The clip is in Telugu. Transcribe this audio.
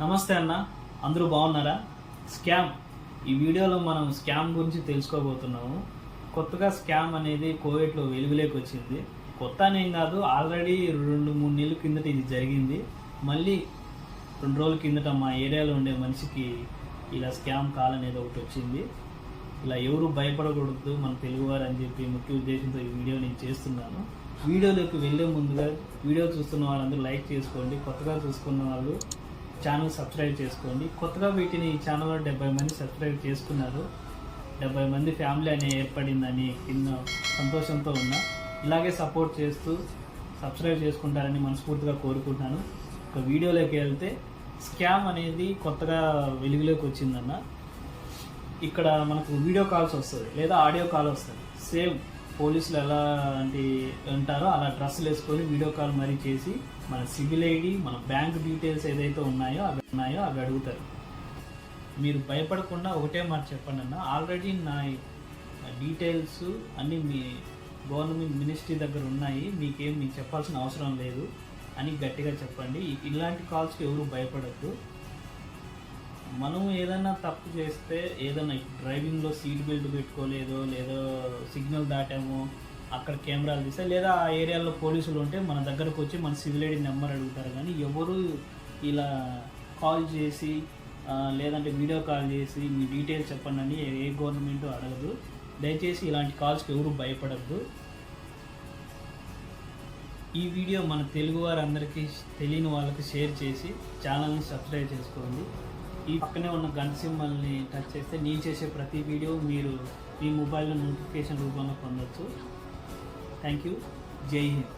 నమస్తే అన్న. అందరూ బాగున్నారా? స్కామ్. ఈ వీడియోలో మనం స్కామ్ గురించి తెలుసుకోబోతున్నాము. కొత్తగా స్కామ్ అనేది కోవిడ్లో వెలుగులోకి వచ్చింది. కొత్త అనేం కాదు ఆల్రెడీ రెండు మూడు నెలల కిందట ఇది జరిగింది. మళ్ళీ రెండు రోజుల కిందట మా ఏరియాలో ఉండే మనిషికి ఇలా స్కామ్ కాల్ అనేది ఒకటి వచ్చింది. ఇలా ఎవరు భయపడకూడదు మన తెలుగువారు అని చెప్పి ముఖ్య ఉద్దేశంతో ఈ వీడియో నేను చేస్తున్నాను. వీడియోలోకి వెళ్ళే ముందుగా వీడియో చూస్తున్న వాళ్ళందరూ లైక్ చేసుకోండి. కొత్తగా చూసుకున్న వాళ్ళు ఛానల్ సబ్స్క్రైబ్ చేసుకోండి. కొత్తగా వీటిని ఈ ఛానల్లో డెబ్బై మంది సబ్స్క్రైబ్ చేసుకున్నారు. డెబ్బై మంది ఫ్యామిలీ అనే ఏర్పడిందని కింద సంతోషంతో ఉన్నా. ఇలాగే సపోర్ట్ చేస్తూ సబ్స్క్రైబ్ చేసుకుంటారని మనస్ఫూర్తిగా కోరుకుంటున్నాను. ఒక వీడియోలోకి వెళ్తే స్కామ్ అనేది కొత్తగా వెలుగులోకి వచ్చిందన్న. ఇక్కడ మనకు వీడియో కాల్స్ వస్తుంది లేదా ఆడియో కాల్ వస్తుంది సేమ్ పోలీసులు ఎలా అంటే ఉంటారో అలా డ్రెస్సులు వేసుకొని వీడియో కాల్ మరీ చేసి మన సివిల్ ఐడి మన బ్యాంక్ డీటెయిల్స్ ఏదైతే ఉన్నాయో అవి ఉన్నాయో అవి అడుగుతారు. మీరు భయపడకుండా ఒకటే మాట చెప్పండి అన్న. ఆల్రెడీ నా డీటెయిల్స్ అన్నీ మీ గవర్నమెంట్ మినిస్ట్రీ దగ్గర ఉన్నాయి. మీకేం మీకు చెప్పాల్సిన అవసరం లేదు అని గట్టిగా చెప్పండి. ఇలాంటి కాల్స్కి ఎవరు భయపడద్దు. మనం ఏదైనా తప్పు చేస్తే ఏదైనా డ్రైవింగ్లో సీట్ బెల్ట్ పెట్టుకోలేదో లేదో సిగ్నల్ దాటామో అక్కడ కెమెరాలు తీస్తే లేదా ఆ ఏరియాలో పోలీసులు ఉంటే మన దగ్గరకు వచ్చి మన సివిల్ ఐడి నెంబర్ అడుగుతారు. కానీ ఎవరు ఇలా కాల్ చేసి లేదంటే వీడియో కాల్ చేసి మీ డీటెయిల్స్ చెప్పండి అని ఏ గవర్నమెంట్ అడగదు. దయచేసి ఇలాంటి కాల్స్కి ఎవరు భయపడద్దు. ఈ వీడియో మన తెలుగు వారందరికీ తెలియని వాళ్ళకి షేర్ చేసి ఛానల్ని సబ్స్క్రైబ్ చేసుకోండి. ఈ పక్కనే ఉన్న గంట సింబల్ని టచ్ చేస్తే నేను చేసే ప్రతి వీడియో మీరు మీ మొబైల్లో నోటిఫికేషన్ రూపంలో పొందొచ్చు. థ్యాంక్ యూ జై హింద్